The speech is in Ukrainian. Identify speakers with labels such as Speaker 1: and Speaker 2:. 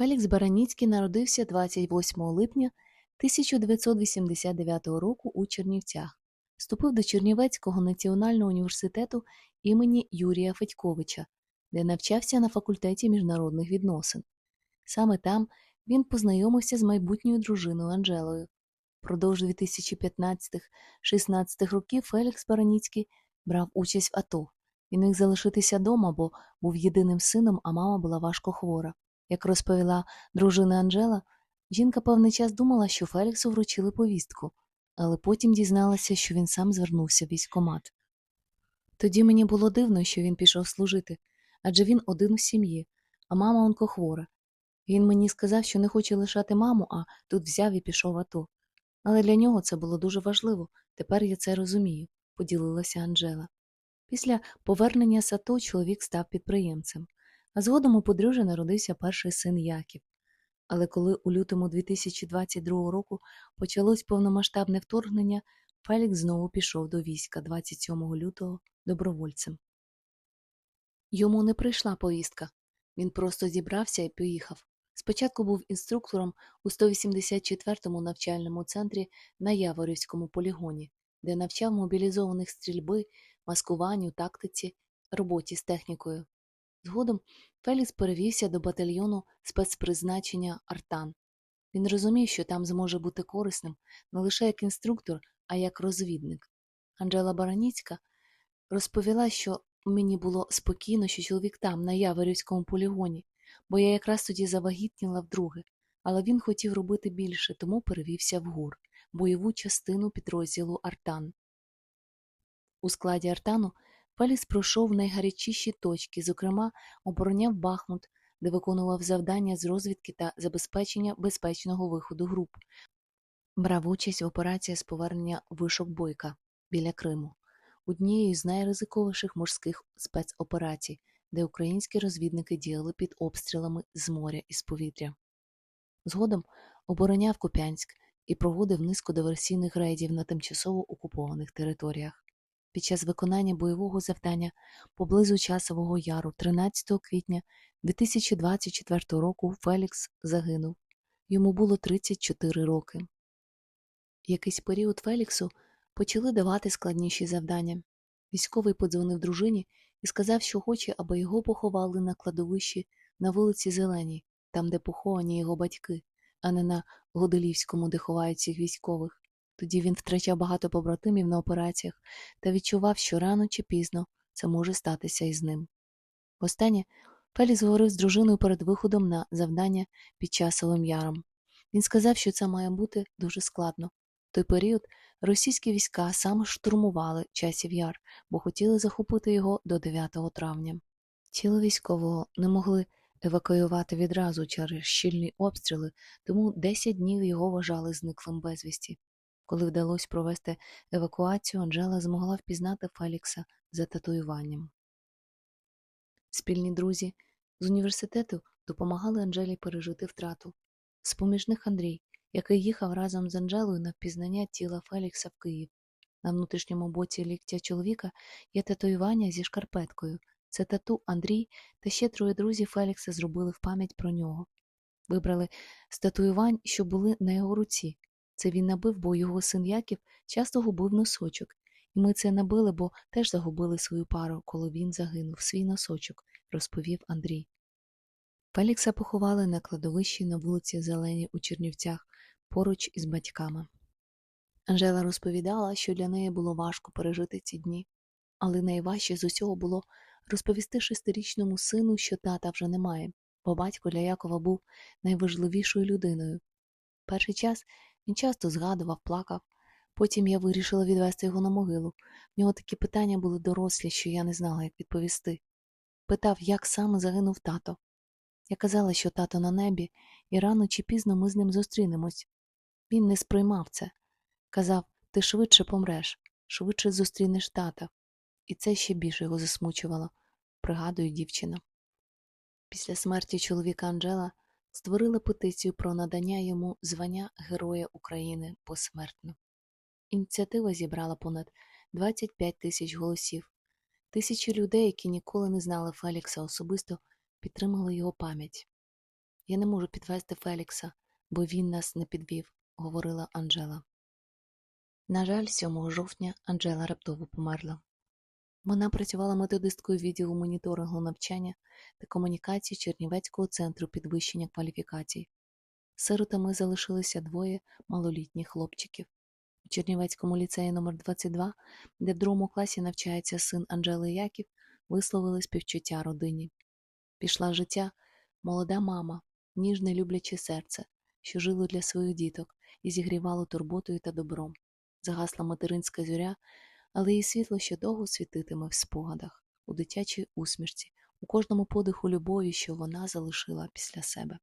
Speaker 1: Фелікс Бараніцький народився 28 липня 1989 року у Чернівцях. Вступив до Чернівецького національного університету імені Юрія Федьковича, де навчався на факультеті міжнародних відносин. Саме там він познайомився з майбутньою дружиною Анжелою. Продовж 2015-16 років Фелікс Бараніцький брав участь в АТО. Він міг залишитися дома, бо був єдиним сином, а мама була важко хвора. Як розповіла дружина Анжела, жінка певний час думала, що Феліксу вручили повістку, але потім дізналася, що він сам звернувся в військкомат. Тоді мені було дивно, що він пішов служити, адже він один у сім'ї, а мама онкохвора. Він мені сказав, що не хоче лишати маму, а тут взяв і пішов АТО. Але для нього це було дуже важливо, тепер я це розумію, поділилася Анжела. Після повернення з АТО чоловік став підприємцем, а згодом у подружжя народився перший син Яків. Але коли у лютому 2022 року почалось повномасштабне вторгнення, Фелікс знову пішов до війська 27 лютого добровольцем. Йому не прийшла повістка. Він просто зібрався і поїхав. Спочатку був інструктором у 184-му навчальному центрі на Яворівському полігоні, де навчав мобілізованих стрільби, маскуванню, тактиці, роботі з технікою. Згодом Фелікс перевівся до батальйону спецпризначення Артан. Він розумів, що там зможе бути корисним не лише як інструктор, а як розвідник. Анжела Бараніцька розповіла, що мені було спокійно, що чоловік там, на Яворівському полігоні, бо я якраз тоді завагітніла вдруге, але він хотів робити більше, тому перевівся в ГУР, бойову частину підрозділу Артан. У складі Артану Фелікс пройшов найгарячіші точки, зокрема, обороняв Бахмут, де виконував завдання з розвідки та забезпечення безпечного виходу груп, брав участь в операції з повернення вишок бойка біля Криму, однією з найризиковіших морських спецоперацій, де українські розвідники діяли під обстрілами з моря і з повітря. Згодом обороняв Куп'янськ і проводив низку диверсійних рейдів на тимчасово окупованих територіях. Під час виконання бойового завдання поблизу Часового Яру 13 квітня 2024 року Фелікс загинув. Йому було 34 роки. Якийсь період Феліксу почали давати складніші завдання. Військовий подзвонив дружині і сказав, що хоче, аби його поховали на кладовищі на вулиці Зеленій, там, де поховані його батьки, а не на Годелівському, де ховають всіх військових. Тоді він втрачав багато побратимів на операціях та відчував, що рано чи пізно це може статися і з ним. Востаннє Фелікс говорив з дружиною перед виходом на завдання під часовим яром. Він сказав, що це має бути дуже складно. В той період російські війська саме штурмували часів яр, бо хотіли захопити його до 9 травня. Тіло військового не могли евакуювати відразу через щільні обстріли, тому 10 днів його вважали зниклим безвісті. Коли вдалося провести евакуацію, Анжела змогла впізнати Фелікса за татуюванням. Спільні друзі з університету допомагали Анжелі пережити втрату. З-поміж них Андрій, який їхав разом з Анжелою на впізнання тіла Фелікса в Київ. На внутрішньому боці ліктя чоловіка є татуювання зі шкарпеткою. Це тату Андрій та ще троє друзів Фелікса зробили в пам'ять про нього. Вибрали з татуювань, що були на його руці. Це він набив, бо його син Яків часто губив носочок, і ми це набили, бо теж загубили свою пару, коли він загинув, свій носочок, розповів Андрій. Фелікса поховали на кладовищі на вулиці Зеленій у Чернівцях поруч із батьками. Анжела розповідала, що для неї було важко пережити ці дні, але найважче з усього було розповісти шестирічному сину, що тата вже немає, бо батько для Якова був найважливішою людиною. Перший час він часто згадував, плакав. Потім я вирішила відвести його на могилу. В нього такі питання були дорослі, що я не знала, як відповісти. Питав, як саме загинув тато. Я казала, що тато на небі, і рано чи пізно ми з ним зустрінемось. Він не сприймав це. Казав, ти швидше помреш, швидше зустрінеш тата. І це ще більше його засмучувало, пригадує дівчина. Після смерті чоловіка Анджела створили петицію про надання йому звання Героя України посмертно. Ініціатива зібрала понад 25 тисяч голосів. Тисячі людей, які ніколи не знали Фелікса особисто, підтримали його пам'ять. Я не можу підвести Фелікса, бо він нас не підвів, говорила Анжела. На жаль, 7 жовтня Анжела раптово померла. Вона працювала методисткою відділу моніторингу навчання та комунікації Чернівецького центру підвищення кваліфікацій. Сиротами залишилися двоє малолітніх хлопчиків. У Чернівецькому ліцеї номер 22 де в другому класі навчається син Анжели Яків, висловили співчуття родині. Пішла життя молода мама, ніжне любляче серце, що жило для своїх діток і зігрівало турботою та добром. Загасла материнська зоря, але її світло ще довго світитиме в спогадах, у дитячій усмішці, у кожному подиху любові, що вона залишила після себе.